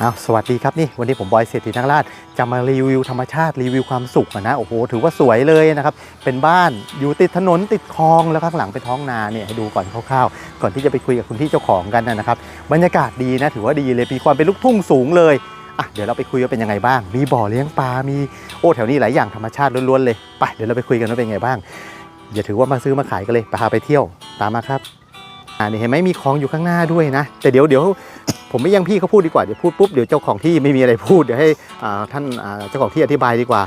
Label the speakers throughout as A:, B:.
A: เอาสวัสดีครับนี่วันนี้ผมบอยเศรษฐีนักราชจะมารีวิวธรรมชาติรีวิวความสุขนะโอ้โหถือว่าสวยเลยนะครับเป็นบ้านอยู่ติดถนนติดคลองแล้วข้างหลังเป็นท้องนาเนี่ยให้ดูก่อนคร่าวๆก่อนที่จะไปคุยกับคุณพี่เจ้าของกันนะครับบรรยากาศดีนะถือว่าดีเลยมีความเป็นลูกทุ่งสูงเลยอะเดี๋ยวเราไปคุยว่าเป็นยังไงบ้าง มีบ่อเลี้ยงปลา มีโอ้แถวนี้หลายอย่างธรรมชาติล้วนๆเลยไปเดี๋ยวเราไปคุยกันว่าเป็นยังไงบ้างอย่าถือว่ามาซื้อมาขายกันเลยไปพาไปเที่ยวตามมาครับอ่านี่เห็นไหมมีคลองอยู่ข้างหน้าด้วยนะ แต่เดี๋ยวเดี๋ยว ผมไม่ยังพี่เขาพูดดีกว่าเดี๋ยวพูดปุ๊บเดี๋ยวเจ้าของที่ไม่มีอะไรพูดเดี๋ยวให้อ่าท่านอ่าเจ้าของที่อธิบายดีกว่า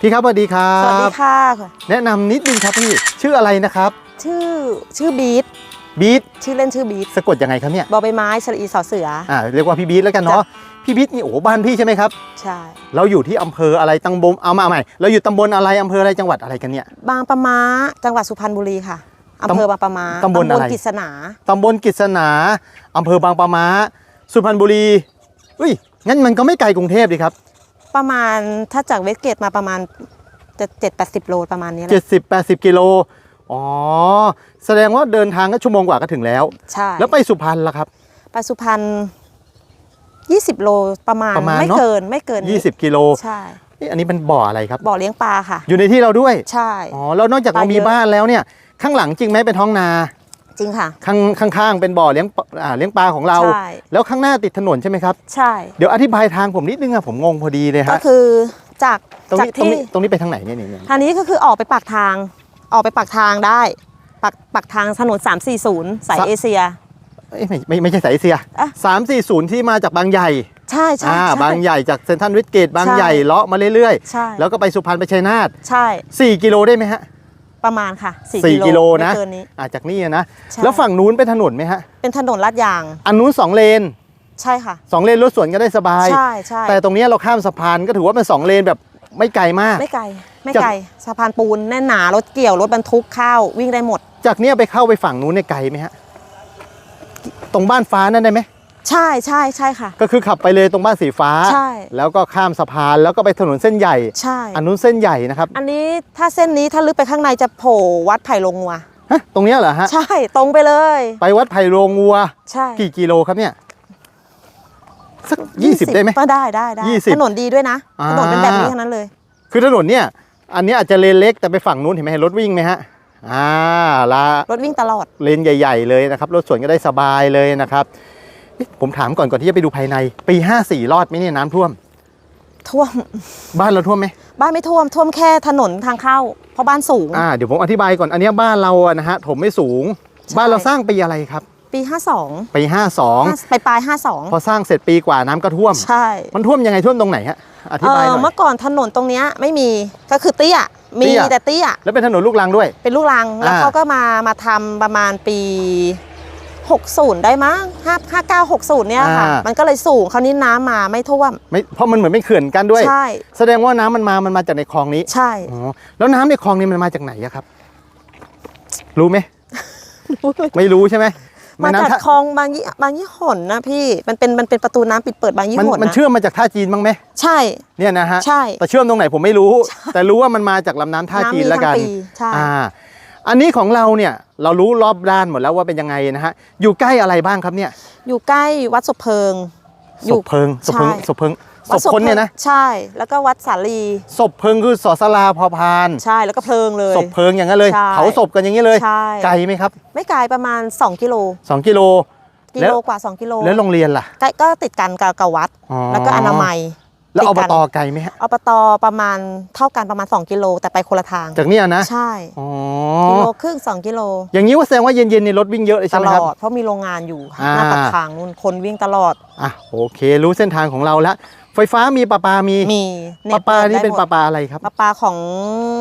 A: พี่ครับสวัสดีครั
B: สวัสดี
A: บ
B: ค่ะ
A: แนะนำนิดนึงครับพี่ชื่ออะไรนะครับ
B: ชื่อชื่อบีท
A: บีท
B: ชื่อเล่นชื่อบีท
A: สะกดยังไงครับเนี่ย
B: บอใบไม้สระอีสอเสือ
A: อ่าเรียกว่าพี่บีทแล้วกันเนาะพี่บีทนี่โอ้โหบ้านพี่ใช่ไหมครับ
B: ใช่
A: เราอยู่ที่อำเภออะไรตังบมเอามาใหม่เราอยู่ตำบลอะไรอำเภออะไรจังหวัดอะไรกันเนี่ย
B: บางปะมาจังหวัดสุพรรณบุรีค่ะอำเภอบางปะมา
A: ตำบลอะไร
B: กิษณา
A: ตำบลกิษณาอำเภอบางปะมา สุพรรณบุรีอุ้ยงั้นมันก็ไม่ไกลกรุงเทพดีครับ
B: ประมาณถ้าจากเวสเกตมาประมาณจะเจ็ดแปดสิบโลประมาณนี้แหละ
A: 70 80กิโลอ๋อแสดงว่าเดินทางก็ชั่วโมงกว่าก็ถึงแล้ว
B: ใช่
A: แล้วไปสุพรรณล่ะครับ
B: ไปสุพรรณยี่สิบโลประมาณ
A: ประมาณ
B: ไม่
A: เนอะ
B: เกินไม่เกินนี้
A: 20กิโล
B: ใช่
A: นี่อันนี้เป็นบ่ออะไรครับ
B: บ่อเลี้ยงปลาค่ะ
A: อยู่ในที่เราด้วย
B: ใช่
A: อ๋อแล้วนอกจาก
B: ปลา
A: เรามี
B: เยอะ
A: บ้านแล้วเนี่ย ข้างหลังจริงไหมเป็นท้องนา
B: จริงค่ะ
A: ข้างข้างๆเป็นบ่อเลี้ยงปลาอ่าเลี้ยงปลาของเรา
B: ใช่
A: แล้วข้างหน้าติดถนนใช่ไหมครับ
B: ใช่
A: เดี๋ยวอธิบายทางผมนิดนึงอะผมงงพอดีเลย
B: ก็
A: ฮะ
B: คือจาก
A: ตรง
B: จาก
A: นี้ตรง
B: ที่
A: นี้ตรงนี้ไปทางไหนเนี่ยเนี่ยเนี่ย
B: ทางนี้ก็คือออกไปปากทาง ออกไปปากทางได้ปากปากทางถนน340 สายเอเชีย
A: เอ้ยไม่ไม่ไม่ใช่สายเอเชีย
B: อะ
A: สามสี่ศูนย์ที่มาจากบางใหญ่
B: ใช่ใช่
A: อ่า
B: ใช่
A: บางใหญ่จากเซนทรัลวิสเกตบาง
B: ใช่
A: ใหญ่เลาะมาเรื่อย
B: ใช่
A: ๆ แล้วก็ไปสุพรรณไปชัยนาท
B: ใช่
A: สี่กิโลได้ไหมฮะ
B: ประมาณค่ะ
A: สี่
B: 4
A: กิโลนะ
B: ไม่เกินนี้
A: อ่าจากนี่นะ
B: ใช่
A: แล้วฝั่งนู้นเป็นถนนไหมฮะ
B: เป็นถนนลาดยาง
A: อันนู้นสองเลน
B: ใช่ค่ะ
A: สองเลนรถสวนก็ได้สบาย
B: ใช่ใช่
A: แต่ตรงเนี้ยเราข้ามสะพานก็ถือว่าเป็นสองเลนแบบไม่ไกลมาก
B: ไม่ไกล ไม่
A: จาก
B: ไกลสะพานปูนแน่นหนารถเกี่ยวรถบรรทุกข้าววิ่งได้หมด
A: จากเนี้ยไปเข้าไปฝั่งนู้นเนี่ยไกลไหมฮะ ตรงบ้านฟ้านั่นได้ไหม
B: ใช่ใช่ใช่ค่ะ
A: ก็คือขับไปเลยตรงบ้านสีฟ้า
B: ใช่
A: แล้วก็ข้ามสะพานแล้วก็ไปถนนเส้นใหญ่
B: ใช่
A: อันนู้นเส้นใหญ่นะครับ
B: อันนี้ถ้าเส้นนี้ถ้าลึกไปข้างในจะโผล่วัดไผ่ลงงัว
A: ฮะตรงเนี้ยเหรอฮะ
B: ใช่ตรงไปเลย
A: ไปวัดไผ่โรงวัว
B: ใช่
A: กี่กิโลครับเนี่ยสักยี่สิบได้ไหม
B: ก็ได้ได้ได้
A: ยี่สิบ
B: ถนนดีด้วยนะ
A: อ่า
B: ถนนเป็นแบบนี้ทั้งนั้นเลย
A: คือถนนเนี่ยอันเนี้ยอาจจะเลนเล็กแต่ไปฝั่งนู้นเห็นไหมเห็นรถวิ่งไหมฮะอ่าลาร
B: ถวิ่งตลอด
A: เลนใหญ่ ๆ เลยนะครับ รถสวนก็ได้สบายเลยนะครับเอ๊ะ ผมถามก่อนก่อนที่จะไปดูภายใน ปี54รอดไหมเนี่ยน้ำท่วม
B: ท่วม
A: บ้านเราท่วมไหม
B: บ้านไม่ท่วมท่วมแค่ถนนทางเข้า เพราะบ้านสูง
A: อ่าเดี๋ยวผมอธิบายก่อนอันเนี้ยบ้านเราอะนะฮะถมไม่สูง
B: ใช่
A: บ้านเราสร้างปีอะไรครับ
B: ปี 52
A: ปี52
B: ไปปลาย
A: พอสร้างเสร็จปีกว่าน้ำก็ท่วม
B: 52ใช่
A: มันท่วมยังไงท่วมตรงไหนฮะอธิ
B: เอบา
A: ยห
B: อ
A: น่อย
B: เมื่อก่อนถนนตรงเนี้ยไม่มีก็คือเตี้ย มี
A: เตี้ย
B: แต่เตี้ย
A: แล้วเป็นถนนลูกรังด้วย
B: เป็นลูกรังแล้ว
A: อ่า
B: เขาก็มามาทำประมาณปี 60 ได้มั้ง5 59 60 เนี่ยค่ะ
A: อ่ามั
B: มันก็เลยสูงคราวนี้น้ำมาไม่ท่วม
A: ไม่เพราะมันเหมือนไม่เขื่อนกันด้วย
B: ใช่
A: แสดงว่าน้ำมันมา มันมาจากในคลองนี้
B: ใช่
A: อ๋อแล้วน้ำในคลองนี้มันมาจากไหนอะครับ รู้ไหม ไม่รู้ใช่ไหม
B: มา
A: แน้ำ
B: จาก
A: ท่
B: คลองบางยี่บางยี่หนนะพี่มันเป็นมันเป็นประตูน้ำปิดเปิดบางยี่
A: มัน
B: หน
A: มัน
B: นะ
A: เชื่อมมาจากท่าจีนบ้างไหม
B: ใช่
A: เนี่ยนะฮะ
B: ใช่
A: แต่เชื่อมตรงไหนผมไม่รู้ แต่รู้ว่ามันมาจากลำน้ำท่าจีนำ
B: มี
A: แล้วกัน
B: ทั้งปีใช่
A: อ่า อันนี้ของเราเนี่ยเรารู้รอบด้านหมดแล้วว่าเป็นยังไงนะฮะอยู่ใกล้อะไรบ้างครับเนี่ย
B: อยู่ใกล้วัดศพเพิง
A: ศพเพิงศพเพิง
B: ใช่
A: ศพเพิงศ
B: วัด
A: พคนเนี่ยนะ
B: ใช่ แล้วก็วัดสาลี
A: ศพเพิงคือสอสลาพอพาน
B: ใช่แล้วก็เพลิงเลย
A: ศพเพิงอย่างนั้นเลย
B: ใช่
A: เผาศพกันอย่างนี้เลย
B: ใช่
A: ไกลไหมครับ
B: ไม่ไกลประมาณ 2 กิโล
A: 2 กิโล
B: กิ
A: แล้ว
B: โลกว่า 2 กิโล
A: แล้วโรงเรียนล่ะ
B: ใกล้ก็ติดกันกับกับวัด
A: อ๋อ
B: แล้วก็อนามัย
A: แล้ว
B: ติ
A: อ
B: ด
A: บ
B: กัน
A: ตไกลไหมฮะ
B: อบตประมาณเท่ากันประมาณ 2 กิโลแต่ไปคนละทาง
A: จากเนี่ยนะ
B: ใช่
A: อ๋อ
B: กิโลครึ่ง2กิโล
A: อย่างนี้ว่าแสดงว่าเย็นๆในรถวิ่งเยอะเลย
B: ต
A: ใช่ไหม
B: ล
A: ครับ
B: อดเพราะมีโรงงานอยู่
A: อ่า
B: หน้าปากทางนู่นคนวิ่งตลอด
A: อะโอเค รู้เส้นทางของเราแล้วไฟฟ้ามีประปามี
B: มี
A: ประปานี่เป็น
B: ได้หมด
A: ประปาอะไรครับ
B: ประปาของ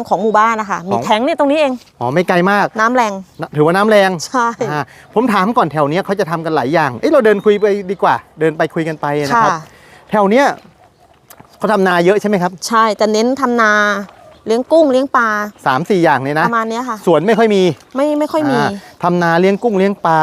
B: ของหมู่บ้านนะคะมี
A: ของ
B: แท้งเนี่ยตรงนี้เอง
A: อ๋อไม่ไกลมาก
B: น้ำแรง
A: นะถือว่าน้ำแรง
B: ใช่
A: อ่าผมถามก่อนแถวเนี้ยเขาจะทำกันหลายอย่างเอ้ยเราเดินคุยไปดีกว่า เดินไปคุยกันไปนะ
B: ค่ะ
A: ครับ แถวเนี้ย เขาทำนาเยอะใช่ไหมครับ
B: ใช่จะเน้นทำนาเลี้ยงกุ้งเลี้ยงปลา
A: สามสี่อย่างเนี่ย
B: ป
A: นะ
B: ระมาณเนี้ยค่ะ
A: สวนไม่ค่อยมี
B: ไม่ไม่ค่อยมีา
A: ทำนาเลี้ยงกุ้งเลี้ยงปลา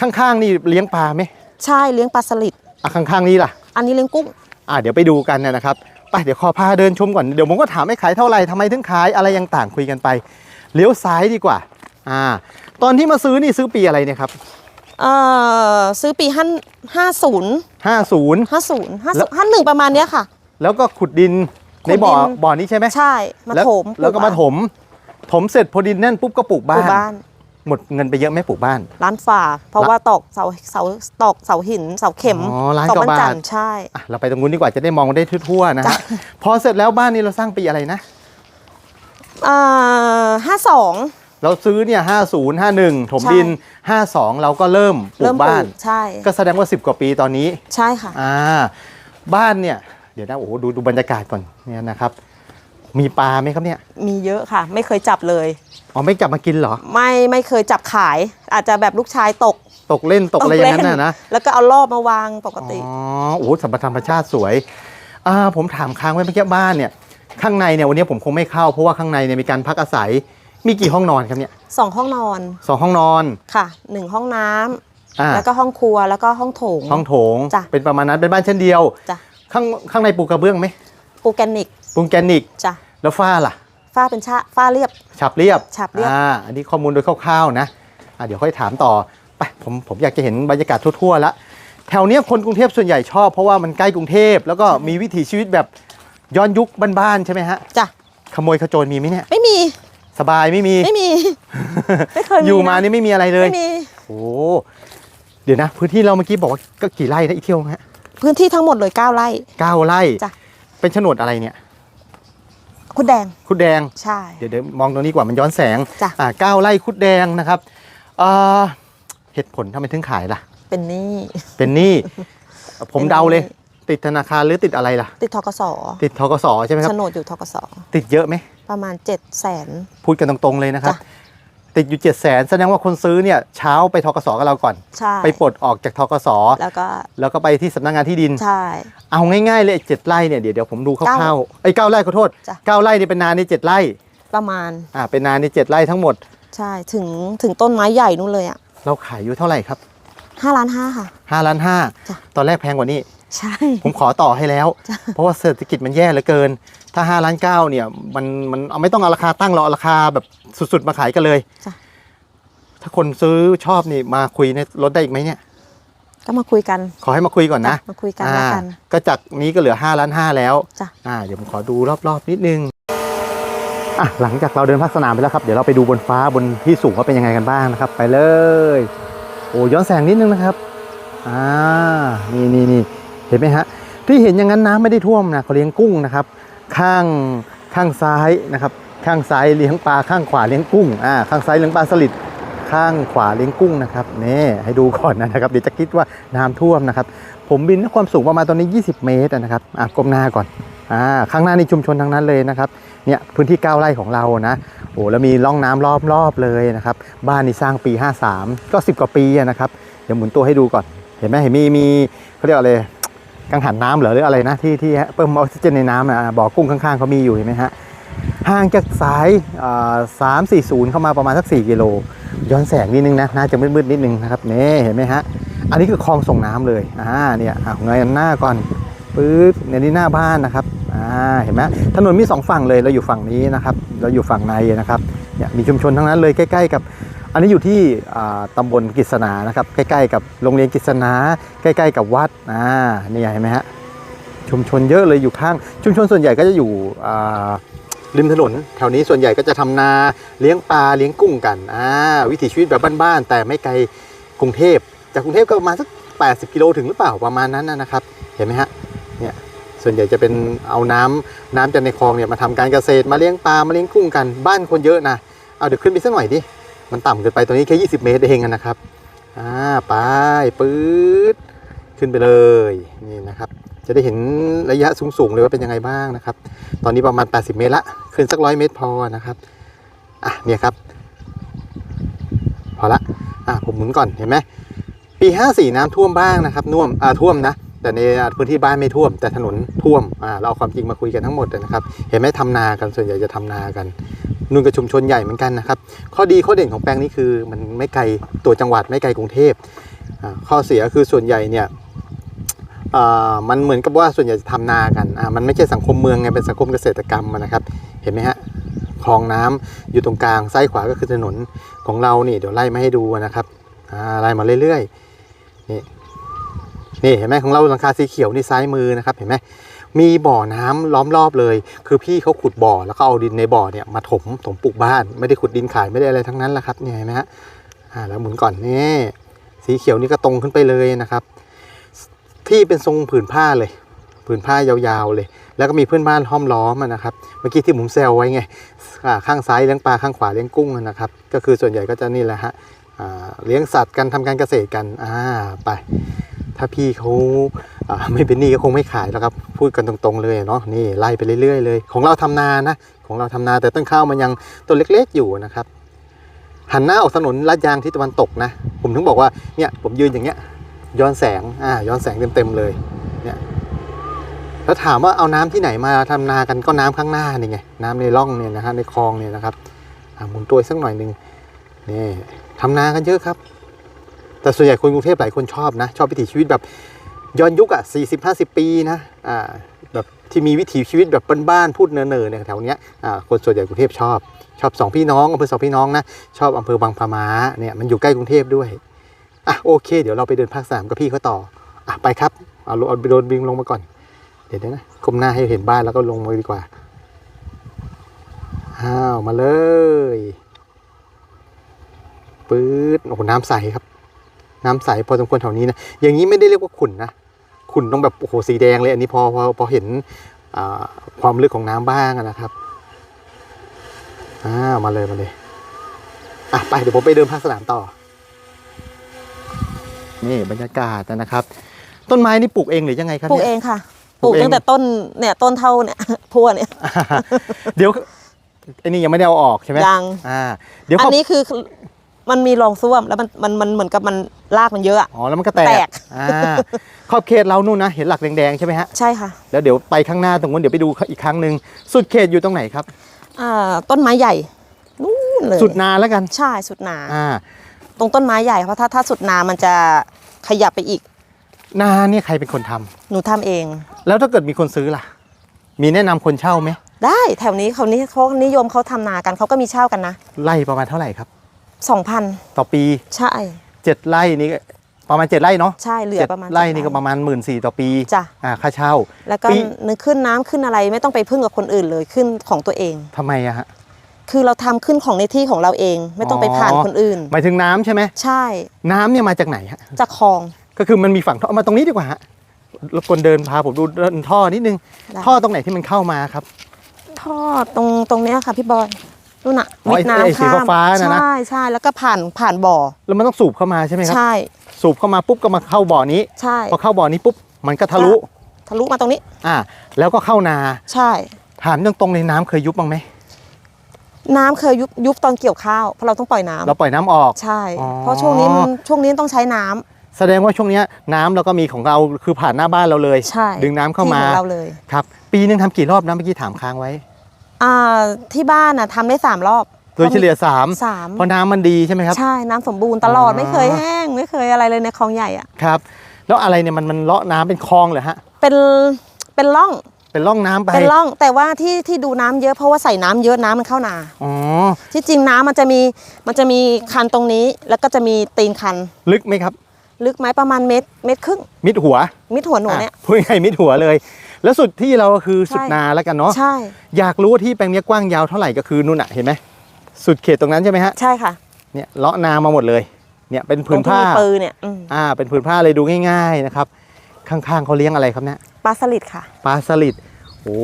A: ข้างๆนี่เลี้ยงปลาไหม
B: ใช่เลี้ยงปลาสลิด
A: อะข้างๆนี่ล่ะ
B: อันนี้เลี้ยงกุ้ง
A: อะเดี๋ยวไปดูกันนะครับไปเดี๋ยวขอพาเดินชมก่อน เดี๋ยวผมก็ถามให้ขายเท่าไหร่ทำไมถึงขายอะไรยังต่างคุยกันไป เลี้ยวซ้ายดีกว่า อ่า ตอนที่มาซื้อนี่ซื้อปีอะไรเนี่ยครับ
B: เอ่อซื้อปีห้าห้าศูนย์
A: 50
B: ห้าศูนย์ห้า
A: แล้ว
B: ห้าหนึ่งประมาณเนี้ยค่ะ
A: แล้วก็ขุดดินในบ่อ
B: ขุดดิน
A: บ่อนี้ใช่ไหม
B: ใช่มา
A: แล้ว
B: ถม
A: แล้วก็มาถม ถมเสร็จพอดินแน่นปุ๊บก็ปลูก
B: ปลู
A: บ้ากน
B: บ้าน
A: หมดเงินไปเยอะไหมปลูกบ้าน
B: ร้านฝ่า เพราะว่าตอกเสาเสาตอกเสาหินเสาเข็ม
A: อ๋อร้าน
B: ตอก
A: กว่า
B: บ้าน
A: บาท
B: จันทร์ใช่
A: อะเราไปตรงนู้นดีกว่าจะได้มองได้ทั่วๆนะฮะพอเสร็จแล้วบ้านนี้เราสร้างปีอะไรนะ
B: เอ่อห้าสอง
A: เราซื้อเนี่ย50 51ถมดิน52เราก็เริ่มปลู
B: เริ่
A: ก
B: มปลู
A: บ้าน
B: กใช่
A: ก็แสดงว่า 10 กว่าปีตอนนี้
B: ใช่ค่ะ
A: อ่า บ้านเนี่ย เดี๋ยวนะโอ้โหดูดูบรรยากาศก่อนเนี่ยนะครับ มีปลาไหมครับเนี่ย
B: มีเยอะค่ะ ไม่เคยจับเลย
A: อ๋อไม่จับมากินเหรอ
B: ไม่ไม่เคยจับขาย อาจจะแบบลูกชายตก
A: ตกเล่นตกอะไรอย่างนั้นน่ะนะ
B: แล้วก็เอารอบมาวางปกติ
A: อ๋อโอ้โหสัมปธรรมชาติสวยอ่าผมถามค้างไว้เมื่อกี้บ้านเนี่ย ข้างในเนี่ยวันนี้ผมคงไม่เข้า เพราะว่าข้างในเนี่ยมีการพักอาศัย มีกี่ห้องนอนครับเนี่ย
B: สองห้องนอน
A: สองห้องนอน
B: ค่ะหนึ่งห้องน้ำ
A: อ่า
B: แล้วก็ห้องครัวแล้วก็ห้องโถง
A: ห้องโถง
B: จ้ะ
A: เป็นประมาณนั้นเป็นบ้านชั้นเดียว
B: จ้ะ
A: ข้างข้างในปูกระเบื้องไหม
B: ปูแกนิก
A: ปูนแกรนิก
B: จ้ะ
A: แล้วฝ้าล่ะ
B: ฝ้าเป็นชะฝ้าเรียบ
A: ฉับเรียบ
B: ฉับเรียบ
A: อ่าอันนี้ข้อมูลโดยคร่าวๆนะอะเดี๋ยวค่อยถามต่อไปผมผมอยากจะเห็นบรรยากาศทั่วๆแล้วแถวเนี้ยคนกรุงเทพส่วนใหญ่ชอบเพราะว่ามันใกล้กรุงเทพแล้วก็มีวิถีชีวิตแบบย้อนยุคบ้านๆใช่ไหมฮะ
B: จ้ะ
A: ขโมยขโจรมีไหมเนี่ย
B: ไม่มี
A: สบายไม่มี
B: ไม่มี ไม่เคยมี
A: อยู่มา
B: นะ
A: นี่ไม่มีอะไรเลย
B: ไม่มี
A: โอ้เดี๋ยวนะ พื้นที่เราเมื่อกี้บอกว่าก็กี่ไร่นะอีกเที่ยวฮะ
B: พื้นที่ทั้งหมดเลย9ไร่
A: เก้าไร่
B: จ้ะ
A: เป็นโฉนดอะไรเนี่ย
B: คุดแดง
A: คุดแดง
B: ใช่
A: เดี๋ยวเดี๋ยวมองตรงนี้กว่ามันย้อนแสง
B: จ้ะ
A: อ่าเก้าไร่คุดแดงนะครับเอ่อเหตุผลทำไมถึงขายล่ะ
B: เป็นหนี้
A: เป็นหนี้ ผม
B: เป็นหนี้
A: เดาเลยติดธนาคารหรือติดอะไรล่ะ
B: ติดทกส
A: ติดทกสใช่ไหมค
B: โฉ
A: รับ
B: นดอยู่ทกส
A: ติดเยอะไหม
B: ประมาณ7 0 0แสน
A: พูดกันตรงๆเลยนะครับ
B: จ้ะ
A: ติดอยู่เจ็ดแสนแสดงว่าคนซื้อเนี่ยเช้าไปทกสกับเราก่อน
B: ใช่
A: ไปปลดออกจากทกส
B: แล้วก็
A: แล้วก็ไปที่สำนักงานที่ดิน
B: ใช่
A: เอาง่ายๆเลยไอ้เจ็ดไร่เนี่ยเดี๋ยวเดี๋ยวผมดูค
B: เก้า
A: ร่าวๆไอ้เก้าไร่ขอโทษ
B: จ้ะ
A: เก้าไร่นี่เป็นนาในเจ็ดไร่
B: ประมาณ
A: อ่าเป็นนาในเจ็ดไร่ทั้งหมด
B: ใช่ถึงถึงต้นไม้ใหญ่นู่นเลยอะ
A: เราขายอยู่เท่าไหร่ครับ
B: ห้าล้านห้าค่ะ
A: ห้าล้านห้า
B: จ้ะ
A: ตอนแรกแพงกว่านี้
B: ใช่
A: ผมขอต่อให้แล้ว
B: จ้ะ
A: เพราะว่าเศรษฐกิจมันแย่เหลือเกิน ถ้า 5 ล้านเก้าเนี่ยมันมันเอาไม่ต้องเอาราคาตั้งเราเอาราคาแบบสุดๆมาขายกันเลย
B: จ้ะ
A: ถ้าคนซื้อชอบนี่มาคุยในรถได้อีกไหมเนี่ย
B: ก็มาคุยกัน
A: ขอให้มาคุยก่อนนะ
B: จ้ะมาคุยกันแล้วกัน
A: อ่าก็จากนี้ก็เหลือ5ล้านห้าแล้ว
B: จ้ะ
A: อ่าเดี๋ยวผมขอดูรอบๆนิดนึงอะหลังจากเราเดินภาคสนามไปแล้วครับ เดี๋ยวเราไปดูบนฟ้าบนที่สูงว่าเป็นยังไงกันบ้างนะครับ ไปเลย โอ้ย้อนแสงนิดนึงนะครับอ่านี่นี่นี่ เห็นไหมฮะที่เห็นอย่างนั้นน้ำไม่ได้ท่วมนะเขาเลี้ยงกุ้งนะครับ ข้างข้างซ้ายนะครับ ข้างซ้ายเลี้ยงปลาข้างขวาเลี้ยงกุ้งอ่าข้างซ้ายเลี้ยงปลาสลิดข้างขวาเลี้ยงกุ้งนะครับนี่ให้ดูก่อนนะครับ เดี๋ยวจะคิดว่าน้ำท่วมนะครับ ผมบินด้วยความสูงประมาณตอนนี้ 20 เมตรนะครับอะก้มหน้าก่อนอ่าข้างหน้านี่ชุมชนทั้งนั้นเลยนะครับเนี่ยพื้นที่ 9 ไร่ของเรานะโอ้แล้วมีร่องน้ำรอบๆเลยนะครับบ้านนี่สร้างปี 53 ก็ 10 กว่าปีนะครับเดี๋ยวหมุนตัวให้ดูก่อน เห็นไหมเห็นมีมีเขาเรียกอะไร กังหันน้ำเหรอหรืออะไรนะที่ที่เพิ่มออกซิเจนในน้ำนะบ่อกุ้งข้างๆเขามีอยู่เห็นไหมฮะห่างจากสายสามสี่ศูนย์เข้ามาประมาณสัก 4 กิโล ย้อนแสงนิดนึงนะน่าจะมืดๆนิดนึงนะครับนี่เห็นไหมฮะอันนี้คือคลองส่งน้ำเลยอ่าเนี่ยอะเงยหน้าก่อนปื๊ดเนี่ยนี่หน้าบ้านนะครับอ่าเห็นไหมถนนมีสองฝั่งเลยเราอยู่ฝั่งนี้นะครับ เราอยู่ฝั่งในนะครับเนี่ยมีชุมชนทั้งนั้นเลยใกล้ ๆ กับ อันนี้อยู่ที่อ่าตำบลกฤษณานะครับใกล้ๆกับโรงเรียนกฤษณาใกล้ ๆ กับวัดอ่านี่เห็นไหมฮะชุมชนเยอะเลยอยู่ข้าง ชุมชนส่วนใหญ่ก็จะอยู่ริมถนนแถวนี้ส่วนใหญ่ก็จะทำนาเลี้ยงปลาเลี้ยงกุ้งกันอ่าวิถีชีวิตแบบบ้านๆแต่ไม่ไกลกรุงเทพจากกรุงเทพก็ประมาณสัก 80 กิโลถึงหรือเปล่าประมาณนั้นนะนะครับ เห็นไหมฮะเนี่ยส่วนใหญ่จะเป็นเอาน้ำน้ำจากในคลองเนี่ยมาทำการเกษตรมาเลี้ยงปลามาเลี้ยงกุ้งกันบ้านคนเยอะนะเอาเดี๋ยวขึ้นไปสักหน่อยดิ มันต่ำเกินไปตรงนี้แค่ 20 เมตรเองนะครับ อ่าไปปื๊ดขึ้นไปเลยนี่นะครับ จะได้เห็นระยะสูงๆเลยว่าเป็นยังไงบ้างนะครับ ตอนนี้ประมาณ 80 เมตรละขึ้นสักร้อยเมตรพอนะครับอะเนี่ยครับ พอละอะผมหมุนก่อนเห็นไหมปี 54 น้ำท่วมบ้างนะครับน่วมอ่าท่วมนะ แต่ในพื้นที่บ้านไม่ท่วม แต่ถนนท่วมอ่าเราเอาความจริงมาคุยกันทั้งหมดนะครับ เห็นไหมทำนากันส่วนใหญ่จะทำนากันนู่นก็ชุมชนใหญ่เหมือนกันนะครับ ข้อดีข้อเด่นของแปลงนี้คือมันไม่ไกลตัวจังหวัดไม่ไกลกรุงเทพข้อเสียคือส่วนใหญ่เนี่ยมันเหมือนกับว่าส่วนใหญ่จะทำนากันมันไม่ใช่สังคมเมืองไงเป็นสังคมเกษตรกรรมนะครับ เห็นไหมฮะคลองน้ำอยู่ตรงกลางซ้ายขวาก็คือถนนของเรานี่เดี๋ยวไล่มาให้ดูนะครับอ่าไล่มาเรื่อยๆนี่ นี่เห็นไหมของเราหลังคาสีเขียวนี่ซ้ายมือนะครับเห็นไหมมีบ่อน้ำล้อมรอบเลย คือพี่เขาขุดบ่อแล้วก็เอาดินในบ่อเนี่ยมาถมถมปลูกบ้าน ไม่ได้ขุดดินขายไม่ได้อะไรทั้งนั้นแหละครับเนี่ยเห็นไหมฮะอ่าแล้วหมุนก่อนนี่สีเขียวนี่ก็ตรงขึ้นไปเลยนะครับ ที่เป็นทรงผืนผ้าเลยผืนผ้ายาวๆเลย แล้วก็มีเพื่อนบ้านห้อมล้อมนะครับ เมื่อกี้ที่ผมแซวไว้ไงข้างซ้ายเลี้ยงปลาข้างขวาเลี้ยงกุ้งนะครับ ก็คือส่วนใหญ่ก็จะนี่แหละฮะเลี้ยงสัตว์กันทำการเกษตรกันอ่าไป ถ้าพี่เขาไม่เป็นหนี้ก็คงไม่ขายแล้วครับ พูดกันตรงๆเลยเนาะนี่ไล่ไปเรื่อยๆเลย ของเราทำนานะ ของเราทำนาแต่ต้นข้าวมันยังต้นเล็กๆอยู่นะครับ หันหน้าออกถนนลาดยางทิศตะวันตกนะ ผมถึงบอกว่าเนี่ยผมยืนอย่างเงี้ย ย้อนแสงอ่าย้อนแสงเต็มๆเลยเนี่ยแล้วถามว่าเอาน้ำที่ไหนมาทำนากันก็น้ำข้างหน้านี่ไงน้ำในร่องเนี่ยนะฮะในคลองเนี่ยนะครับหมุนตัวสักหน่อยหนึ่งนี่ทำนากันเยอะครับ แต่ส่วนใหญ่คนกรุงเทพหลายคนชอบนะ ชอบวิถีชีวิตแบบย้อนยุคอะสี่สิบห้าสิบปีนะอ่าแบบที่มีวิถีชีวิตแบบบ้านๆพูดเนอๆเนี่ยแถวเนี้ยอ่าคนส่วนใหญ่กรุงเทพชอบชอบสองพี่น้องอำเภอสองพี่น้องนะชอบอำเภอบางปะมาเนี่ยมันอยู่ใกล้กรุงเทพด้วยอะโอเค เดี๋ยวเราไปเดินภาคสามกับพี่เขาต่ออะไปครับเอารถเอาโดนบินลงมาก่อน เดี๋ยวนะก้มหน้าให้เห็นบ้านแล้วก็ลงมาดีกว่าอ้าวมาเลยปื๊ดโอ้โหน้ำใสครับ น้ำใสพอสมควรแถวนี้นะอย่างนี้ไม่ได้เรียกว่าขุ่นนะขุ่นต้องแบบโอ้โหสีแดงเลยอันนี้พอพอพอเห็นอ่าความลึกของน้ำบ้างอะนะครับอ่ามาเลยมาเลยอะไปเดี๋ยวผมไปเดินภาคสนามต่อนี่บรรยากาศนะครับ ต้นไม้นี่ปลูกเองหรือยังไงครับ
B: ปลูก
A: นี่ย
B: เองค่ะ
A: ป
B: ป
A: ลู
B: ลู
A: ก
B: ก
A: เอง
B: ตั้งแต่ต้นเนี่ยต้นเท่าเนี่ยพัวเนี่ย
A: เดี๋ยวไอ้นี่ยังไม่ได้เอาออกใช่ไหม
B: ยัง
A: อ่าเดี๋ยว
B: อั
A: เขา
B: นนี้คือ มันมีรองส้วมแล้วมันมันมันเหมือนกับมันรากมันเยอะอะ
A: อ๋อแล้วมันก็แต
B: แต
A: ก
B: ก
A: อ่าขอบเขตเรานู่นนะเห็นหลักแดงๆใช่ไหมฮะ
B: ใช่ค่ะ
A: แล้วเดี๋ยวไปข้างหน้าตรงนู้นเดี๋ยวไปดูอีกครั้งหนึ่งสุดเขตอยู่ตรงไหนครับ
B: อ่าต้นไม้ใหญ่นู่นเลย
A: สุดนาแล้วกัน
B: ใช่สุดนา
A: อ่า
B: ตรงต้นไม้ใหญ่เพราะถ้าถ้าสุดนามันจะขยับไปอีก
A: นาเนี่ยใครเป็นคนทำ
B: หนูทำเอง
A: แล้วถ้าเกิดมีคนซื้อล่ะ มีแนะนำคนเช่าไหม
B: ได้แถวนี้เขานี้เขานิยมเขาทำนากันเขาก็มีเช่ากันนะ
A: ไร่ประมาณเท่าไหร่ครับ
B: สองพัน
A: ต่อปี
B: ใช่
A: เจ็ดไร่นี่ก็ประมาณเจ็ดไร่เนาะ
B: ใช่เหลือ
A: เจ็ด
B: ประมาณ
A: ไร่นี่ก็ประมาณหมื่นสี่ต่อปี
B: จ้ะ
A: อ่าค่าเช่า
B: แล้วก็
A: ปี
B: นึกขึ้นน้ำขึ้นอะไรไม่ต้องไปพึ่งกับคนอื่นเลยขึ้นของตัวเอง
A: ทำไมอะฮะ
B: คือเราทำขึ้นของในที่ของเราเองไม่ต้องไปผ่าน
A: อ๋อ
B: คนอื่น
A: หมายถึงน้ำใช่ไหม
B: ใช่
A: น้ำเนี่ยมาจากไหนฮะ
B: จากคลอง
A: ก็คือมันมีฝั่งท่อเอามาตรงนี้ดีกว่าฮะรบกวนเดินพาผมดูเดินท่อนิดนึง
B: ได้
A: ท่อตรงไหนที่มันเข้ามาครับ
B: ท่อตรงตรงเนี้ยค่ะพี่บอย นู่นน่ะ
A: อ๋อไอ้
B: วิทย์
A: ไอ้
B: น้ำ
A: สี
B: ข้าม
A: ฟ้าๆน่ะนะ
B: ใช่ใช่แล้วก็ผ่านผ่านบ่อ
A: แล้วมันต้องสูบเข้ามาใช่ไหมครับ
B: ใช่
A: สูบเข้ามาปุ๊บก็มาเข้าบ่อนี้
B: ใช่
A: พอเข้าบ่อนี้ปุ๊บมันก็ทะลุ
B: ทะลุมาตรงนี้
A: อ่า แล้วก็เข้านา
B: ใช่
A: ถามตรงๆในน้ำเคยยุบบ้างไหม
B: น้ำเคยยุบยุบตอนเกี่ยวข้าวเพราะเราต้องปล่อยน้ำ
A: เราปล่อยน้ำออก
B: ใช่
A: อ๋อ
B: เพราะช่วงนี้มันช่วงนี้ต้องใช้น้ำ
A: แสดงว่าช่วงเนี้ยน้ำเราก็มีของเราคือผ่านหน้าบ้านเราเลย
B: ใช่
A: ดึงน้ำเข้ามา
B: ที่ของเราเลย
A: ครับ ปีนึงทำกี่รอบนะเมื่อกี้ถามค้างไว้
B: อ่าที่บ้านน่ะทำได้สามรอบ
A: โดยเฉลี่ยสาม
B: สาม
A: เพราะน้ำมันดีใช่ไหมครับ
B: ใช่น้ำสมบูรณ์ตลอด
A: อ๋อ
B: ไม่เคยแห้ง ไม่เคยอะไรเลยในคลองใหญ่อะ
A: ครับ แล้วอะไรเนี่ยมันมันเลาะน้ำเป็นคลองเหรอฮะ
B: เป็นเป็นร่อง
A: เป็นร่องน้ำไป
B: เป็นร่องแต่ว่าที่ที่ดูน้ำเยอะเพราะว่าใส่น้ำเยอะน้ำมันเข้านา
A: อ๋อ
B: ที่จริงน้ำมันจะมีมันจะมีคันตรงนี้แล้วก็จะมีตีนคัน
A: ลึกไหมครับ
B: ลึกไหมประมาณเมตรเมตรครึ่ง
A: มิดหัว
B: มิดหัวหนูเนี่ย
A: อะพูดง่ายๆมิดหัวเลย แล้วสุดที่เราก็คือสุด
B: ใช่
A: นาแล้วกันเนาะ
B: ใช่
A: อยากรู้ว่าที่แปลงเนี้ยกว้างยาวเท่าไหร่ก็คือนู่นน่ะเห็นไหมสุดเขตตรงนั้นใช่ไหมฮะ
B: ใช่ค่ะ
A: เนี่ยเลาะนามาหมดเลยเนี่ยเป็น
B: ต
A: ผื
B: รง
A: น
B: ที่
A: ผ้า
B: มีปืนเนี่ยอืม
A: อ่าเป็นผืนผ้าเลยดูง่าย ๆนะครับ ข้างๆเขาเลี้ยงอะไรครับเนี่ย
B: ปลาสลิดค่ะ
A: ปลาสลิดโอ้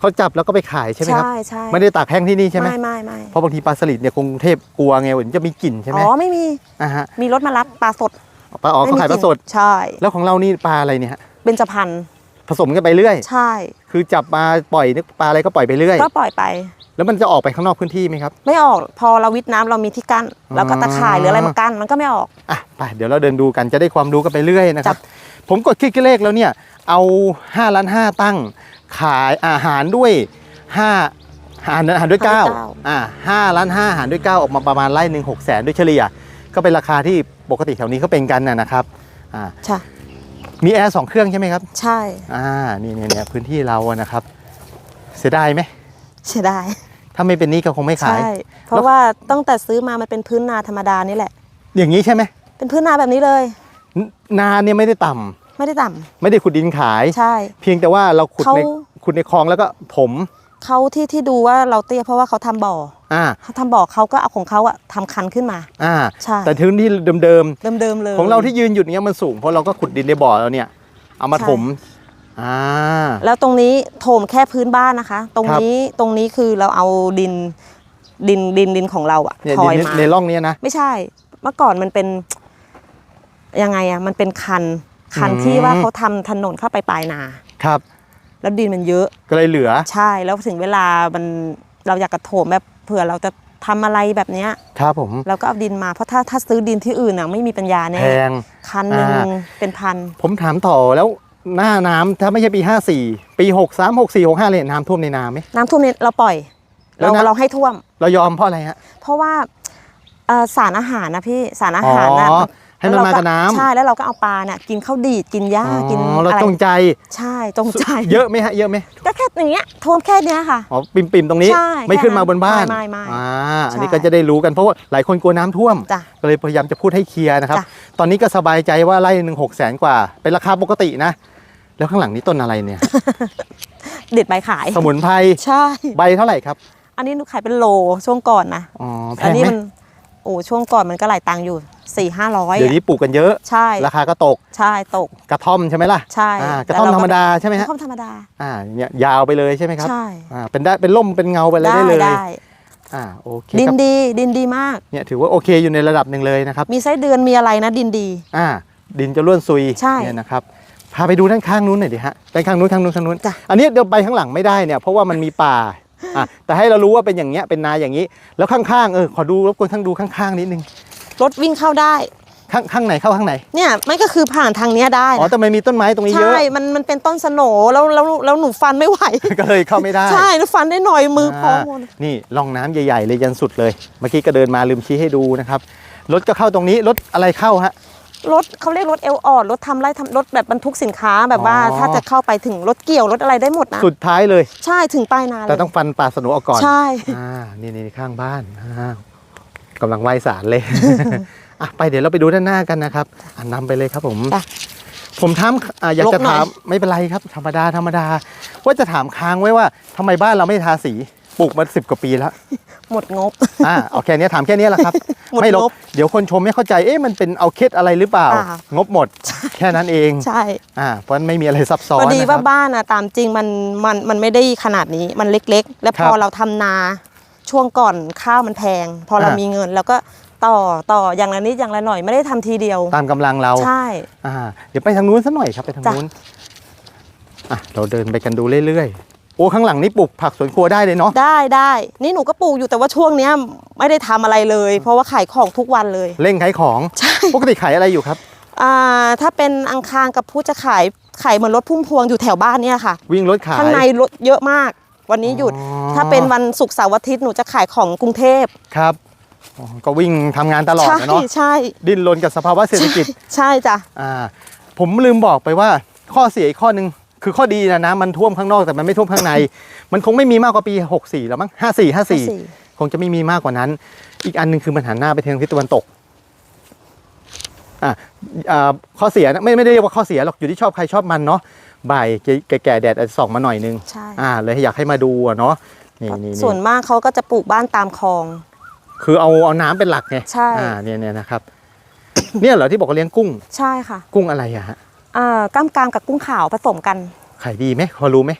A: เขาจับแล้วก็ไปขายใช่ไหมครับ
B: ใช่ใช่
A: ไม่ได้ตากแห้งที่นี่ใช่ไหม
B: ไม่ไม่ไม่
A: เพราะบางทีปลาสลิดเนี่ยกรุงเทพกลัวไงว่ามันจะมีกลิ่นใช่ไหม
B: อ๋อไม่มี
A: อ่าฮะ
B: มีรถมารับปลาสด
A: ปลาอ๋อเขาขายปลาสด
B: ใช่
A: แล้วของเรานี่ปลาอะไรเนี่ยฮะ
B: เป็นจพันธุ์
A: ผสมกันไปเรื่อย
B: ใช่
A: คือจับมาปล่อยนึกปลาอะไรก็ปล่อยไปเรื่อย
B: ก็ปล่อยไป
A: แล้วมันจะออกไปข้างนอกพื้นที่ไหมครับ
B: ไม่ออกพอเราวิทย์น้ำเรามีที่กั้นแล้วก็ตะข่ายหรืออะไรมากั้นมันก็ไม่ออก
A: อะไปเดี๋ยวเราเดินดูกันจะได้ความรู้กันไปเรื่อยนะครับ ผมกดคลิกเลขแล้วเนี่ย เอา5ล้าน5ตั้ง ขายอาหารด้วย5หารอาหารด้วย
B: หารด้วย
A: 9
B: เก้า
A: อ่า5ล้าน5หารด้วย 9 ออกมาประมาณไร่หนึ่ง6แสนด้วยเฉลี่ย ก็เป็นราคาที่ปกติแถวนี้เขาเป็นกันนะนะครับอ่า
B: ใช่
A: มีแอร์สองเครื่องใช่ไหมครับ
B: ใช่
A: อ่า นี่เนี่ยเนี่ยพื้นที่เราอะนะครับ เสียดายไหม
B: เสียดาย
A: ถ้าไม่เป็นหนี้ก็คงไม่ขาย
B: ใช่เพราะว่าตั้งแต่ซื้อมามันเป็นพื้นนาธรรมดานี่แหละ
A: อย่างนี้ใช่ไหม
B: เป็นพื้นนาแบบนี้เลย
A: นนาเนี่ยไม่ได้ต่ำ
B: ไม่ได้ต่ำ
A: ไม่ได้ขุดดินขาย
B: ใช่
A: เพียงแต่ว่าเราขุด
B: เขา
A: ในขุดในคลองแล้วก็ถม
B: เขาที่ที่ดูว่าเราเตี้ยเพราะว่าเขาทำบ่อ
A: อ่า
B: เขาทำบ่อเขาก็เอาของเขาอะทำคันขึ้นมา
A: อ่า
B: ใช่
A: แต่พื้นที่เดิม
B: เดิมๆเลย
A: ๆของเราที่ยืนอยู่เนี้ยมันสูงเพราะเราก็ขุดดินในบ่อแล้วเนี่ย เอามา
B: ใช่
A: ถมอ่า
B: แล้วตรงนี้โถมแค่พื้นบ้านนะคะ ตรงนี้ตรงนี้คือเราเอาดินดินดินดินของเราอะ
A: เนี่ย
B: ท
A: ดิ
B: อย
A: น
B: มา
A: ในร่องเนี้ยนะ
B: ไม่ใช่ เมื่อก่อนมันเป็นยังไงอะมันเป็นคันคัน
A: อืม
B: ที่ว่าเขาทำถนนเข้าไปปลายนา
A: ครับ
B: แล้วดินมันเยอะ
A: ก็เลยเหลือ
B: ใช่แล้วถึงเวลามันเราอยากกระโถมแบบเผื่อเราจะทำอะไรแบบเนี้ย
A: ครับผม
B: เราก็เอาดินมาเพราะถ้าถ้าซื้อดินที่อื่นอะไม่มีปัญญาแน่
A: แพง
B: คันหนึ่ง
A: อ่า
B: เป็นพัน
A: ผมถามต่อแล้วหน้าน้ำถ้าไม่ใช่ปี 54 ปี 63 64 65เลยน้ำท่วมในนาไหม
B: น้ำท่วมเนี่ยเราปล่อย
A: แล้
B: เรา
A: วนะ
B: เราให้ท่วม
A: เรายอมเพราะอะไรฮะ
B: เพราะว่าเอ่อสารอาหารนะพี่สารอาหารนะ
A: อ๋อ ให้มัน
B: แล้ว
A: มา
B: เร
A: กับน้ำ
B: ใช่แล้วเราก็เอาปลาเนี่ยกินข้าวดีดกินหญ้ากิน
A: อ๋อเรา
B: อะไร
A: จงใจ
B: ใช่จงใจ
A: เยอะไหมฮะเยอะไหม
B: ก็แค่อย่างเงี้ยท่วมแค่เนี้ยค่ะ
A: อ๋อปิ่มปิ่มๆตรงนี้
B: ใช่
A: ไม่ขึ้นมา
B: แค่
A: บนบ้าน
B: ไม่ไม่ไม่
A: อ่า
B: ใช่
A: อันนี้ก็จะได้รู้กันเพราะว่าหลายคนกลัวน้ำท่วม
B: จ้ะ
A: ก็เลยพยายามจะพูดให้เคลียร์นะครับ
B: จ้ะ
A: ตอนนี้ก็สบายใจว่าไร่หนึ่งหกแสนกว่า เป็นราคาปกตินะ แล้วข้างหลังนี้ต้นอะไรเนี่ย
B: เด็ดใบขาย
A: สมุนไพร
B: ใช่
A: ใบเท่าไหร่ครับ
B: อันนี้หนูขายเป็นโลช่วงก่อนนะ
A: อ๋อแพ
B: อั
A: ง
B: นี้
A: ไหม
B: มัน โอ้ช่วงก่อนมันก็หลายตังค์อยู่สี่ห้าร้อย
A: เดี๋ยวนี้ปลูกกันเยอะ
B: ใช่
A: ราคาก็ตก
B: ใช่ตก
A: กระท่อมใช่ไหมล่ะ
B: ใช่
A: อ่ากระท่อม
B: แล้ว
A: ธร
B: เก็
A: รมดาใช่ไหม
B: ก
A: ฮะ
B: ระท่อมธรรมดา
A: อ่าเนี่ยยาวไปเลยใช่ไหมครับ
B: ใช่
A: อ่าเป็นได้เป็นล่มเป็นเงาไปเลยได้เลย
B: ได้
A: อ่าโอเค
B: ดิน
A: ครับ
B: ดีดินดีมาก
A: เนี่ยถือว่าโอเคอยู่ในระดับหนึ่งเลยนะครับ
B: มีไส้เดือนมีอะไรนะดินดี
A: อ่า ดินจะล้วนซุย
B: ใช่
A: เนี่ยนะครับ พาไปดูด้านข้างนู้นหน่อยดิฮะด้านข้างนู้นข้างนู้นข้างนู้น
B: จ้ะ
A: อันนี้เดี๋ยวไปข้างหลังไม่ได้เนี่ยเพราะว่ามันมีป่า อะแต่ให้เรารู้ว่าเป็นอย่างเงี้ยเป็นนาอย่างนี้ แล้วข้างๆเออขอดูรบกวนข้างดูข้างๆนิดนึง
B: รถวิ่งเข้าได้
A: ข้างข้างไหนเข้าข้างไหน
B: เนี่ยมันก็คือผ่านทางเนี้ยได้
A: อ๋อ
B: นะ
A: แต่มันมีต้นไม้ตรงนี้เย
B: ใช่
A: อะ
B: มันมันเป็นต้นสโหนแล้วแล้วแล้วหนูฟันไม่ไหว
A: ก็เลยเข้าไม่ได้
B: ใช่หนูฟันได้หน่อยมือพองหมดา
A: นี่ร่องน้ำใหญ่ๆเลยยันสุดเลย เมื่อกี้ก็เดินมาลืมชี้ให้ดูนะครับ รถก็เข้าตรงนี้ รถอะไรเข้าฮะ
B: รถเขาเรียกรถเอลออดรถทำไรทำรถแบบบรรทุกสินค้าแบบว่า
A: อ๋อ
B: ถ้าจะเข้าไปถึงรถเกี่ยวรถอะไรได้หมดนะ
A: สุดท้ายเลย
B: ใช่ถึงปลายนาเลย
A: แต่ต้องฟันป่าสนุออกก่อน
B: ใช่
A: อ่า นี่นี่ข้างบ้านอ่ากำลังไหว้สารเลย อะไปเดี๋ยวเราไปดูด้านหน้ากันนะครับอ่านำไปเลยครับผม
B: จ้ะ
A: ผมถามอ่าอยากจะ
B: ลบหน่อย
A: ถามไม่เป็นไรครับ ธรรมดาธรรมดา ว่าจะถามค้างไว้ว่าทำไมบ้านเราไม่ทาสี ปลูกมาสิบกว่าปีแล้ว
B: หมดงบ
A: อ่าเอาแค่นี้ถามแค่นี้แหละครับ
B: หมด
A: ไม่ล
B: ง
A: บบเดี๋ยวคนชมไม่เข้าใจเอ๊ะมันเป็นเอาเคล็ดอะไรหรือเปล่า
B: อ่าง
A: บหมด แค่นั้นเอง
B: ใช่
A: อ่าเพราะฉะนั้นไม่มีอะไรซับซ้อ
B: พ
A: น
B: อดี
A: นะค
B: ว่า
A: รับ
B: บ้านอะตามจริงมันมันมันไม่ได้ขนาดนี้มันเล็ก ๆ แล้วพ
A: ครั
B: อบเราทำนาช่วงก่อนข้าวมันแพง พอเรา
A: อ่ามี
B: มีเงินแล้วก็ต่อต่ออย่างละนิดอย่างละหน่อยไม่ได้ทำทีเดียว
A: ตามกำลังเรา
B: ใช่
A: อ่าเดี๋ยวไปทางนู้นสักหน่อยครับไปทาง
B: จ้ะ
A: นู้นอะเราเดินไปกันดูเรื่อยๆ โอ้ข้างหลังนี่ปลูกผักสวนครัวได้เลยเนาะ
B: ได้ได้นี่หนูก็ปลูกอยู่แต่ว่าช่วงเนี้ยไม่ได้ทำอะไรเลย เพราะว่าขายของทุกวันเลย
A: เร่งขายของ
B: ใช่
A: ปกติขายอะไรอยู่ครับ
B: อ่าถ้าเป็นอังคารกับผู้จะขายขายเหมือนรถพุ่มพวงอยู่แถวบ้านเนี่ยค่ะ
A: วิ่งรถขาย
B: ข้างในรถเยอะมาก วันนี้หยุด
A: อ๋อ
B: ถ้าเป็นวันศุกร์เสาร์อาทิตย์หนูจะขายของกรุงเทพ
A: ครับอ๋อก็วิ่งทำงานตลอด
B: ใช่
A: นะเนาะ
B: ใช่
A: ดิ้นรนกับสภาวะเศรษฐกิจ
B: ใช่จ้ะ
A: อ่าผมลืมบอกไปว่าข้อเสียอีกข้อหนึ่ง คือข้อดีนะน้ำมันท่วมข้างนอกแต่มันไม่ท่วมข้างใน มันคงไม่มีมากกว่าปี 64 แล้วมั้ง54 54 คงจะไม่มีมากกว่านั้น อีกอันหนึงคือมันหันหน้าไปทางทิศตะวันตกอ่าอ่าข้อเสียนะไม่ไม่ได้เรียกว่าข้อเสียหรอกอยู่ที่ชอบใครชอบมันเนาะบ่ายแก่ๆแดดอาจจะส่องมาหน่อยนึง
B: ใช่
A: อ่าเลยอยากให้มาดูอะเนาะนี่นี่
B: ส่วนมากเขาก็จะปลูกบ้านตามคลอง
A: คือเอาเอาน้ำเป็นหลักไง
B: ใช่
A: อ่าเนี่ยเนี่ยนะครับ เนี่ยเหรอที่บอกว่าเลี้ยงกุ้ง
B: ใช่ค่ะ
A: กุ้งอะไรอะฮะ
B: อ่า กล้ามกรามกับกุ้งขาวผสมกัน
A: ขายดีไหมพอรู้ไหม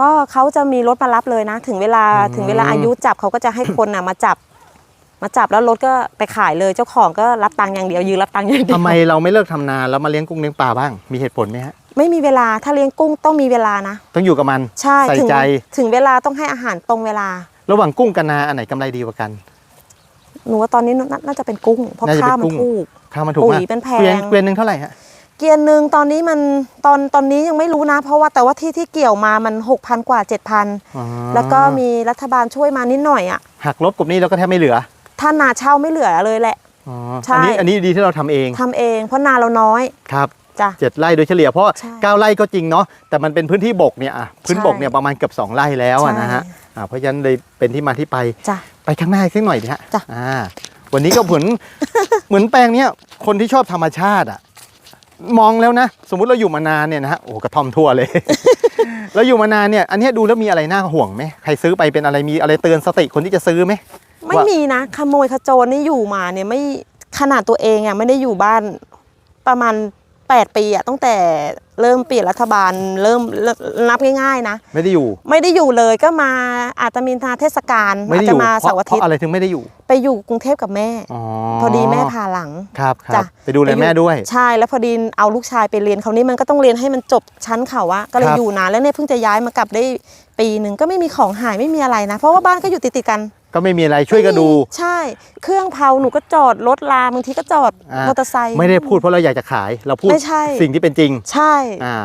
B: ก็เขาจะมีรถมารับเลยนะ ถึงเวลา
A: อืม
B: ถึงเวลาอายุจับเขาก็จะให้คนน่ะมาจับ มาจับแล้วรถก็ไปขายเลยเจ้าของก็รับตังค์อย่างเดียวยืนรับตังค์อย่างเดียว
A: ทำไมเราไม่เลิกทำนาแล้วมาเลี้ยงกุ้งเลี้ยงปลาบ้าง มีเหตุผลไหมฮะ
B: ไม่มีเวลาถ้าเลี้ยงกุ้งต้องมีเวลานะ
A: ต้องอยู่กับมัน
B: ใช่
A: ใส่
B: ถึง
A: ใจ
B: ถึงเวลาต้องให้อาหารตรงเวลา
A: ระหว่างกุ้งกับนาอันไหนกำไรดีกว่ากัน
B: หนูว่าตอนนี้นาน่าจะเป็นกุ้งเพราะ
A: น่าจะเป็น
B: ข้าวมัน
A: กุ้ง
B: ถูก
A: ข้าวมันถูก
B: ปุ๋
A: มาก
B: ยเป็นแพง
A: เกวียนเกวียนหนึ่งเท่าไหร่ฮะ
B: เกียร์หนึ่งตอนนี้มันตอนตอนนี้ยังไม่รู้นะ เพราะว่าแต่ว่าที่ที่เกี่ยวมามัน6 0 0 0กว่า 7,000
A: อ๋อ
B: แล้วก็มีรัฐบาลช่วยมานิดหน่อยอะ
A: หักลบกลุ่มนี้แล้วก็แทบไม่เหลือ
B: ถ้านาเช่าไม่เหลือเลยแหละ
A: อ๋อ
B: ใช่
A: อันนี้อันนี้ดีที่เราทำเอง
B: ทำเองเพราะนาเราน้อย
A: ครับ
B: จ้ะ
A: เจ็ดไร่โดยเฉลี่ยเพราะ
B: ใช่
A: เก้าไร่ก็จริงเนาะแต่มันเป็นพื้นที่บกเนี่ยอะพื้น
B: ใช่
A: บกเนี่ยประมาณเกือบสองไร่แล้วอะนะฮะ
B: ใช่
A: อ่าเพราะฉะนั้นเลยเป็นที่มาที่ไป
B: จ้ะ
A: ไปข้างหน้าอีกสักหน่อยดิฮะ
B: จ้ะ
A: อ่า วันนี้ก็เหมือน เหมือนแปลงเนี้ยคนที่ชอบธรรมชาติอะ มองแล้วนะ สมมุติเราอยู่มานานเนี่ยนะฮะโอ้กระท่อมทั่วเลยแล้วอยู่มานานเนี่ยอันเนี้ยดูแล้วมีอะไรน่าห่วงไหมใครซื้อไปเป็นอะไรมีอะไรเตือนสติคนที่จะซื้อไหม
B: ไม่มีนะ ขโมยขโจรนี่อยู่มาเนี่ยไม่ขนาดตัวเองอะไม่ได้อยู่บ้านประมาณ 8 ปีอะตั้งแต่เริ่มเปลี่ยนรัฐบาลเริ่มนับง่ายๆนะ
A: ไม่ได้อยู่
B: ไม่ได้อยู่เลยก็มาอาจจะมีนาเทศกาล
A: ไม่
B: อาจ
A: ได้อ
B: จะ
A: ยู่
B: มา
A: เพ
B: เสา
A: ราะ
B: ร์อา
A: เพ
B: ทิต
A: ราะ
B: ย์
A: อะไรถึงไม่ได้อยู่
B: ไปอยู่กรุงเทพกับแม่
A: อ๋อ
B: พอดีแม่พาหลัง
A: ครับค
B: จ้ะ
A: รับไปดูแลแม่ด้วย
B: ใช่แล้วพอดีเอาลูกชายไปเรียนเขาวนี้มันก็ต้องเรียนให้มันจบชั้นเขาอะก็เล
A: ค
B: ย
A: รับ
B: อยู่นานแล้วเนี่ยเพิ่งจะย้ายมากลับได้ปีหนึ่งก็ไม่มีของหายไม่มีอะไรนะ เพราะว่าบ้านก็อยู่ติดๆกัน
A: ก็ไม่มีอะไรช่วยกันดู
B: ใช่ เครื่องเผาหนูก็จอดรถลาบางทีก็จอด
A: อ่าม
B: มอเตอร์ไซค์
A: ไม่ได้พูดเพราะเราอยากจะขาย เราพูด
B: ไม่ใช่
A: สิ่งที่เป็นจริง
B: ใช่
A: อ่าอ่า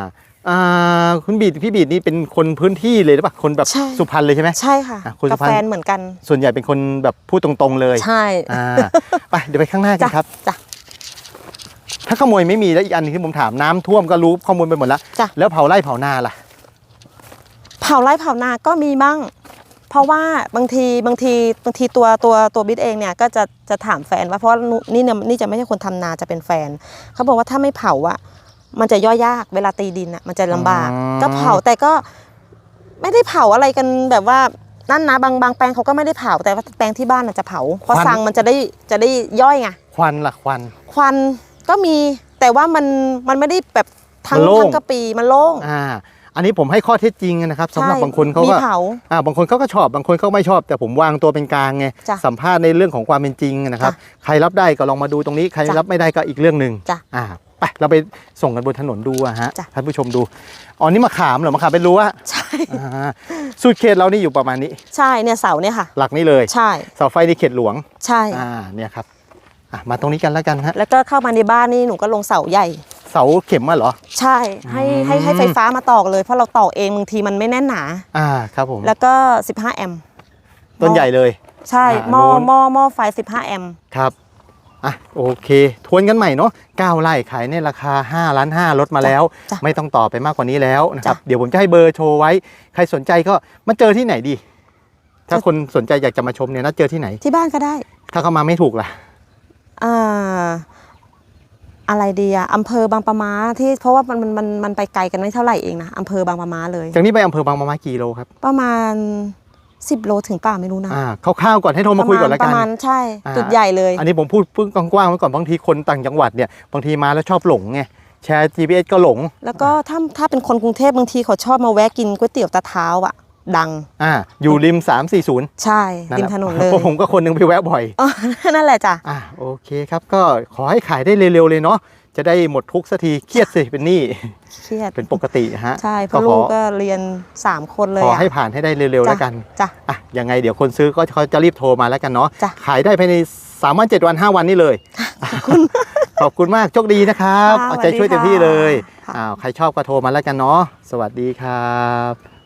A: คุณบีดพี่บีดนี่เป็นคนพื้นที่เลยหรือเปล่าคนแบบ
B: ใช่
A: สุพรรณเลยใช่ไหม
B: ใช่ค่ะ
A: อะคุณสุ
B: กับ
A: พรรณ
B: แฟนเหมือนกัน
A: ส่วนใหญ่เป็นคนแบบพูดตรงๆเลย
B: ใช่
A: อ่าไปเดี๋ยวไปข้างหน้ากั
B: จ้ะ
A: นครับ
B: จ้ะ
A: ถ้าขโมยไม่มีแล้วอีกอันหนึงที่ผมถามน้ำท่วมก็รู้ข้อมูลไปหมดแล้ว
B: จ้ะ
A: แล้วเผาไร่เผานาล่ะ
B: เผาไร่เผานาก็มีบ้าง เพราะว่าบางทีบางทีบางทีตัวตัวตัวบิ๊กเองเนี่ยก็จะจะถามแฟนว่าเพราะว่านี่เนี่ยนี่จะไม่ใช่คนทำนาจะเป็นแฟนเขาบอกว่าถ้าไม่เผาอะ มันจะย่อยยากเวลาตีดินอะมันจะลำบาก
A: อ๋อ
B: ก็เผาแต่ก็ไม่ได้เผาอะไรกันแบบว่านั่นนะบางบางแปลงเขาก็ไม่ได้เผาแต่ว่าแปลงที่บ้านน่ะจะเผาเพราะซังมันจะได้จะได้ย่อยไง
A: ควันล่ะควัน
B: ควันก็มีแต่ว่ามันมันไม่ได้แบบทั้ง
A: มันโล่ง
B: ทั้งกระปีมันโล่ง
A: อ่า อันนี้ผมให้ข้อเท็จจริงนะครับสำหรับบางคนเขา
B: มี
A: ก็
B: เผา
A: อ่าบางคนเขาก็ชอบบางคนเขาไม่ชอบ แต่ผมวางตัวเป็นกลางไง
B: จ้ะ
A: สัมภาษณ์ในเรื่องของความเป็นจริงนะครับ ใครรับได้ก็ลองมาดูตรงนี้ ใคร
B: จ้ะ
A: รับไม่ได้ก็อีกเรื่องหนึ่ง
B: จ้ะ
A: อ่า ไปเราไปส่งกันบนถนนดูอะฮะ
B: จ้ะ
A: ท่านผู้ชมดูอ๋อนี่มะขามเหรอมะขามเป็นรั้ว
B: ใช่
A: อ่าสูตรเขตเรานี่อยู่ประมาณนี้
B: ใช่เนี่ยเสาเนี่ยค่ะ
A: หลักนี้เลย
B: ใช่
A: เสาไฟนี่เขตหลวง
B: ใช่
A: อ่าเนี่ยครับอะมาตรงนี้กันแล้วกันฮะ
B: แล้วก็เข้ามาในบ้านนี่หนูก็ลงเสาใหญ่
A: เสาเข็มอะเหรอ
B: ใช่ให้ให้ให้ไฟฟ้ามาตอกเลยเพราะเราตอกเองบางทีมันไม่แน่นหนา
A: อ่าครับผม
B: แล้วก็ 15 แอมป์
A: ต้นใหญ่เลย
B: ใช่
A: อ่า
B: หม้อ
A: โน้น
B: หม้อหม้อไฟ 15 แอมป์
A: ครับ อะโอเคทวนกันใหม่เนาะ9ไร่ขายในราคา5ล้าน5ลดมาแล้ว
B: จ้ะ
A: ไม่ต้องต่อไปมากกว่านี้แล้วนะครับ
B: จ้ะ
A: เดี๋ยวผมจะให้เบอร์โชว์ไว้ ใครสนใจก็มาเจอที่ไหนดี ถ้าคนสนใจอยากจะมาชมเนี่ยนัดเจอที่ไหน
B: ที่บ้านก็ได้
A: ถ้าเข้ามาไม่ถูกล่ะ
B: อ่าอะไรดีอะอำเภอบางปะมาที่เพราะว่ามันมันมันมันไปไกลกันไม่เท่าไหร่เองนะอำเภอบางปะมาเลย
A: จากนี้ไปอำเภอบางมะมากี่โลครับ
B: ประมาณ 10โลถึงป่าไม่รู้นะ
A: อ่าคร่าวๆก่อนให้โทรมาคุยก่อนแล้ว
B: ป
A: กัน
B: ระมาณใช่
A: อ่า
B: จุดใหญ่เลย
A: อันนี้ผมพูดพึ่งกว้างๆไว้ก่อนบางทีคนต่างจังหวัดเนี่ยบางทีมาแล้วชอบหลงไงแชร์ GPS ก็หลง
B: แล้วก็ถ้าถ้าเป็นคนกรุงเทพบางทีเขาชอบมาแวะกินก๋วยเตี๋ยวตาเท้าอะดัง
A: อ่าอยู่ริม 340
B: ใช่
A: นั่น
B: ริ
A: แห
B: ม
A: ละ
B: ถนนเลย
A: พราะผมก็คนหนึงไปแวะบ่อย
B: อ๋อนั่นแหละจ้ะ
A: อะโอเคครับก็ขอให้ขายได้เร็วๆเลยเนาะ จะได้หมดทุกข์สักทีเครียดสิเป็นหนี้
B: เครียด
A: เป็นปกติฮะ
B: ใช่เพ
A: ก็
B: ราะ
A: ข
B: ลู
A: อก
B: ก็เรียน 3 คนเลย
A: ขอ
B: อะ
A: ให้ผ่านให้ได้เร็วๆ
B: จ้ะ
A: แล้วกัน
B: จ้ะ
A: อะยังไงเดี๋ยวคนซื้อก็เขาจะรีบโทรมาแล้วกันเนาะ
B: จ้ะ
A: ขายได้ภายใน3วัน7วัน5วันนี่เลยขอบคุณมากโชคดีนะครับ
B: ค่ะ
A: เอาใจช่วยเต็มที่เลย
B: ค่ะ
A: อ้าวใครชอบก็โทรมาแล้วกันเนาะสวัสดีครับ